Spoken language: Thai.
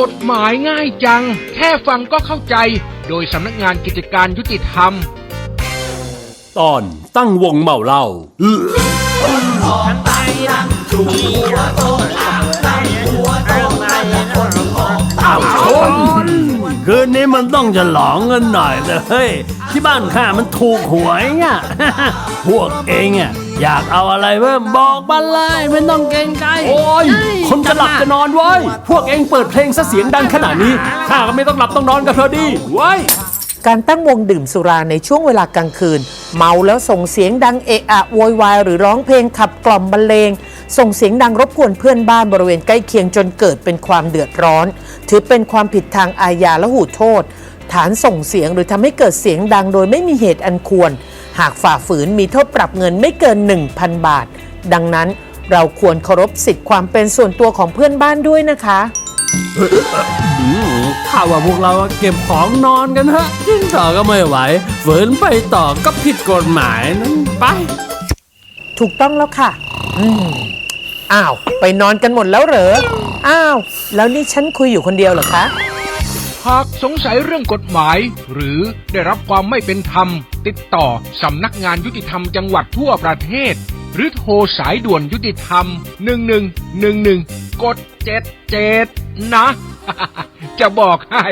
กฎหมายง่ายจัง แค่ฟังก็เข้าใจ โดยสำนักงานกิจการยุติธรรม ตอนตั้งวงเมาเหล้า คืนนี้มันต้องจะหลองกันหน่อยเลยเฮ้ยที่บ้านข้ามันถูกหวยอะพวกเองอะอยากเอาอะไรเพิ่มบอกมาเลยไม่ต้องเกรงใจโอ้ยคนจะหลับจะนอนเว้ยพวกเองเปิดเพลงซะเสียงดังขนาดนี้ข้าก็ไม่ต้องหลับต้องนอนกันพอดีเว้ยการตั้งวงดื่มสุราในช่วงเวลากลางคืน เมาแล้วส่งเสียงดังเอะอะโวยวายหรือร้องเพลงขับกล่อมบรรเลง ส่งเสียงดังรบกวนเพื่อนบ้านบริเวณใกล้เคียงจนเกิดเป็นความเดือดร้อน ถือเป็นความผิดทางอาญาและหูโทษ ฐานส่งเสียงหรือทำให้เกิดเสียงดังโดยไม่มีเหตุอันควร หากฝ่าฝืนมีโทษปรับเงินไม่เกิน 1,000 บาท ดังนั้นเราควรเคารพสิทธิความเป็นส่วนตัวของเพื่อนบ้านด้วยนะคะข้าว่าพวกเราเก็บของนอนกันเถอะกินต่อก็ไม่ไหวฝืนไปต่อก็ผิดกฎหมายนั้นไป ถูกต้องแล้วค่ะอืม อ้าว ไปนอนกันหมดแล้วเหรอ อ้าว แล้วนี่ฉันคุยอยู่คนเดียวเหรอคะ หากสงสัยเรื่องกฎหมาย หรือได้รับความไม่เป็นธรรม ติดต่อสำนักงานยุติธรรมจังหวัดทั่วประเทศ หรือโทรสายด่วนยุติธรรม 1111 กด 77 นะ จะบอกให้